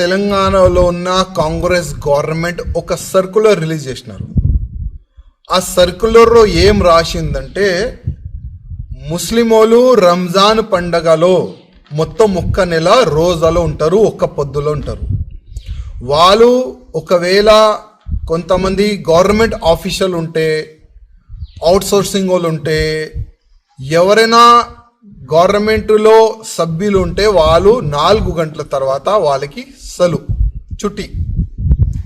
తెలంగాణలో ఉన్న కాంగ్రెస్ గవర్నమెంట్ ఒక సర్కులర్ రిలీజ్ చేసినారు. ఆ సర్కులర్లో ఏం రాసిందంటే ముస్లిమోలు రంజాన్ పండగలో మొత్తం ఒక్క నెల రోజాలో ఉంటారు ఒక్క పొద్దులో ఉంటారు. వాళ్ళు ఒకవేళ కొంతమంది గవర్నమెంట్ ఆఫీషియల్ ఉంటే అవుట్ సోర్సింగ్ వాళ్ళు ఉంటే ఎవరైనా గవర్నమెంట్లో సభ్యులు ఉంటే వాళ్ళు నాలుగు గంటల తర్వాత వాళ్ళకి సలు చుట్టి.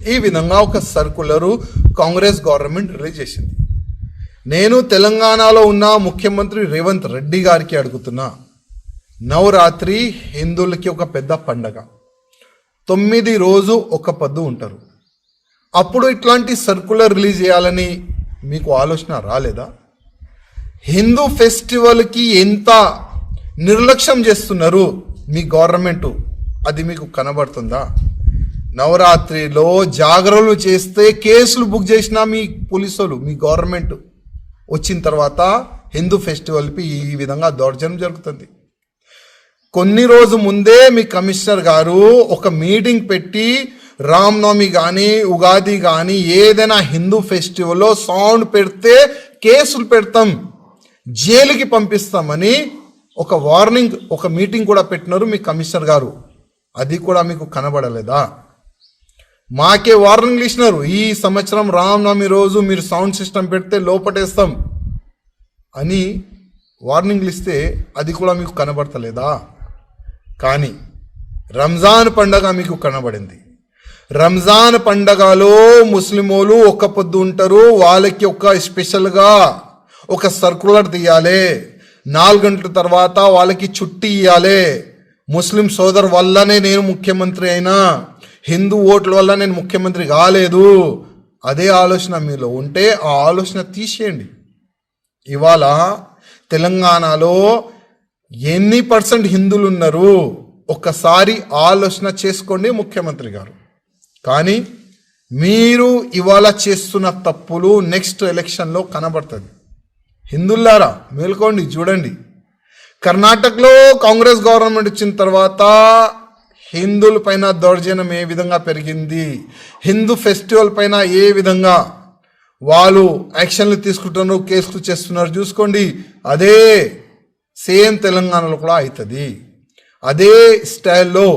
ఈ విధంగా ఒక సర్కులరు కాంగ్రెస్ గవర్నమెంట్ రిలీజ్ చేసింది. నేను తెలంగాణలో ఉన్న ముఖ్యమంత్రి రేవంత్ రెడ్డి గారికి అడుగుతున్నా నవరాత్రి హిందువులకి ఒక పెద్ద పండగ. తొమ్మిది రోజు ఒక పద్దు ఉంటారు. అప్పుడు ఇట్లాంటి సర్కులర్ రిలీజ్ చేయాలని మీకు ఆలోచన రాలేదా? హిందూ ఫెస్టివల్కి ఎంత నిర్లక్ష్యం చేస్తున్నారు మీ గవర్నమెంట్? అది మీకు కనబడుతుందా? నవరాత్రిలో జాగ్రత్తలు చేస్తే కేసులు బుక్ చేసిన మీ పోలీసులు మీ గవర్నమెంట్. వచ్చిన తర్వాత హిందూ ఫెస్టివల్కి ఈ విధంగా దౌర్జన్యం జరుగుతుంది. కొన్ని రోజు ముందే మీ కమిషనర్ గారు ఒక మీటింగ్ పెట్టి రామ్నవమి కానీ ఉగాది కానీ ఏదైనా హిందూ ఫెస్టివల్లో సౌండ్ పెడితే కేసులు పెడతాం. జైలుకి పంపిస్తామని ఒక వార్నింగ్ ఒక మీటింగ్ కూడా పెట్టినారు మీ కమిషనర్ గారు. అది కూడా మీకు కనబడలేదా? మాకే వార్నింగ్లు ఇచ్చినారు. ఈ సంవత్సరం రామనవమి రోజు మీరు సౌండ్ సిస్టమ్ పెడితే లోపటేస్తాం అని వార్నింగ్లు ఇస్తే అది కూడా మీకు కనబడతలేదా? కానీ రంజాన్ పండగ మీకు కనబడింది. రంజాన్ పండగలో ముస్లిములు ఒక్క పొద్దు ఉంటారు వాళ్ళకి ఒక స్పెషల్గా ఒక సర్కులర్ తీయాలి. నాలుగు గంటల తర్వాత వాళ్ళకి చుట్టి ఇవ్వాలి ముస్లిం సోదరు వల్లనే నేను ముఖ్యమంత్రి అయినా హిందూ ఓట్ల వల్ల నేను ముఖ్యమంత్రి కాలేదు. అదే ఆలోచన మీలో ఉంటే ఆ ఆలోచన తీసేయండి. ఇవాళ తెలంగాణలో ఎన్ని పర్సెంట్ హిందువులు ఉన్నారు? ఒక్కసారి ఆలోచన చేసుకోండి ముఖ్యమంత్రి గారు. కానీ మీరు ఇవాళ చేస్తున్న తప్పులు నెక్స్ట్ ఎలక్షన్లో కనబడుతుంది. హిందువులారా మేల్కోండి చూడండి. కర్ణాటకలో కాంగ్రెస్ గవర్నమెంట్ వచ్చిన తర్వాత హిందువుల పైన దౌర్జన్యం ఏ విధంగా పెరిగింది? హిందూ ఫెస్టివల్ పైన ఏ విధంగా వాళ్ళు యాక్షన్లు తీసుకుంటున్నారు కేసులు చేస్తున్నారు చూసుకోండి. అదే సేమ్ తెలంగాణలో కూడా అవుతుంది అదే స్టైల్లో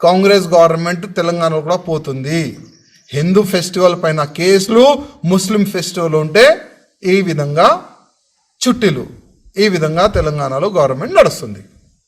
కాంగ్రెస్ గవర్నమెంట్ తెలంగాణలో కూడా పోతుంది. హిందూ ఫెస్టివల్ పైన కేసులు ముస్లిం ఫెస్టివల్ ఉంటే ఈ విధంగా చుట్టీలు. ఈ విధంగా తెలంగాణలో గవర్నమెంట్ నడుస్తుంది.